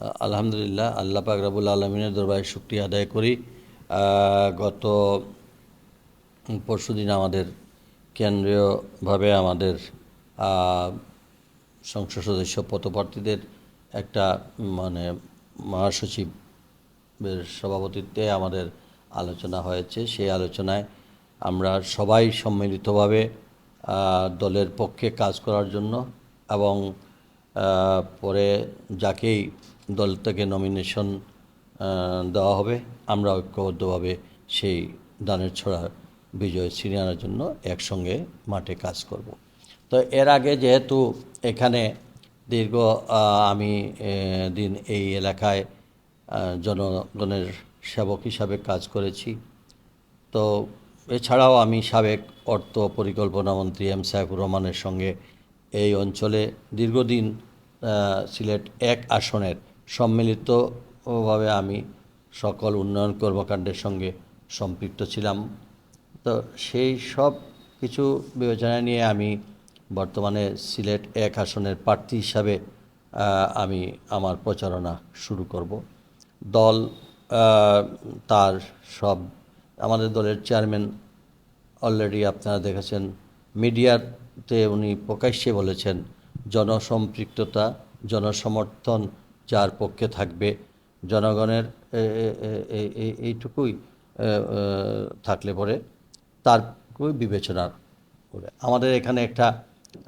আলহামদুলিল্লাহ, আল্লাহ পাক রাবুল আলমিনের দরবারে শুক্রিয়া আদায় করি। গত পরশুদিন আমাদের কেন্দ্রীয়ভাবে আমাদের সংসদ সদস্য পথপ্রার্থীদের একটা মানে মহাসচিবের সভাপতিত্বে আমাদের আলোচনা হয়েছে। সেই আলোচনায় আমরা সবাই সম্মিলিতভাবে দলের পক্ষে কাজ করার জন্য এবং পরে যাকেই দল থেকে নমিনেশন দেওয়া হবে। আমরা ঐক্যবদ্ধভাবে সেই দানের ছড়া বিজয় ছিনিয়ে আনার জন্য একসঙ্গে মাঠে কাজ করব। তো এর আগে যেহেতু এখানে দীর্ঘ আমি দিন এই এলাকায় জনগণের সেবক হিসাবে কাজ করেছি। তো এছাড়াও আমি সাবেক অর্থ পরিকল্পনা মন্ত্রী এম সাইফুর রহমানের সঙ্গে এই অঞ্চলে দীর্ঘদিন সিলেট এক আসনের সম্মিলিতভাবে আমি সকল উন্নয়ন কর্মকাণ্ডের সঙ্গে সম্পৃক্ত ছিলাম। তো সেই সব কিছু বিবেচনা নিয়ে আমি বর্তমানে সিলেট এক আসনের প্রার্থী হিসাবে আমি আমার প্রচারণা শুরু করব। দল তার সব, আমাদের দলের চেয়ারম্যান অলরেডি আপনারা দেখেছেন, মিডিয়াতে উনি প্রকাশ্যে বলেছেন, জনসম্পৃক্ততা, জনসমর্থন যার পক্ষে থাকবে। জনগণের এইটুকুই থাকলে পরে তার খুবই বিবেচনা করে। আমাদের এখানে একটা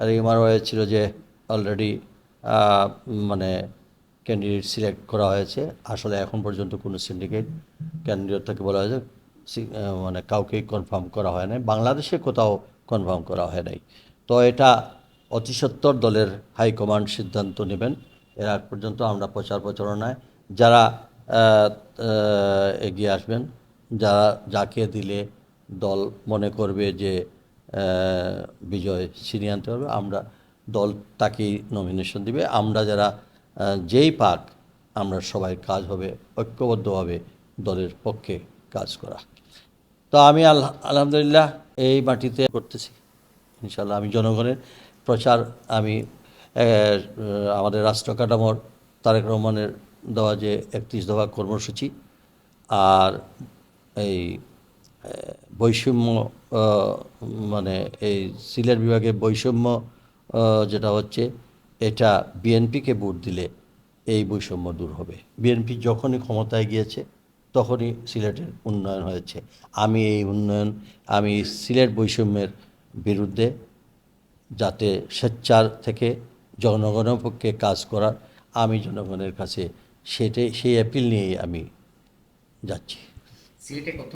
রিমার হয়েছিল যে অলরেডি মানে ক্যান্ডিডেট সিলেক্ট করা হয়েছে। আসলে এখন পর্যন্ত কোনো সিন্ডিকেট ক্যান্ডিডেট থেকে বলা হয়েছে মানে কাউকেই কনফার্ম করা হয় নাই। বাংলাদেশে কোথাও কনফার্ম করা হয় নাই। তো এটা অতি সত্বর দলের হাইকমান্ড সিদ্ধান্ত নেবেন। এর আগ পর্যন্ত আমরা প্রচার প্রচারণায় যারা এগিয়ে আসবেন যারা যাকে দিলে দল মনে করবে যে বিজয় ছিনিয়ে আনতে হবে আমরা দল তাকেই নমিনেশন দিবে। আমরা যারা যেই পাক, আমরা সবাই কাজ হবে, ঐক্যবদ্ধভাবে দলের পক্ষে কাজ করা। তো আমি আল্লাহ আলহামদুলিল্লাহ এই মাটিতে করতেছি। ইনশাল্লাহ আমি জনগণের প্রচার আমি আমাদের রাষ্ট্র কাঠামোর তারেক রহমানের দেওয়া যে একত্রিশ দফা কর্মসূচি আর এই বৈষম্য মানে এই সিলেট বিভাগে বৈষম্য যেটা হচ্ছে এটা বিএনপিকে ভোট দিলে এই বৈষম্য দূর হবে। বিএনপি যখনই ক্ষমতায় গিয়েছে তখনই সিলেটের উন্নয়ন হয়েছে। আমি এই উন্নয়ন, আমি সিলেট বৈষম্যের বিরুদ্ধে যাতে স্বেচ্ছার থেকে জনগণের পক্ষে কাজ করার আমি জনগণের কাছে সেটাই সেই অ্যাপিল নিয়েই আমি যাচ্ছি।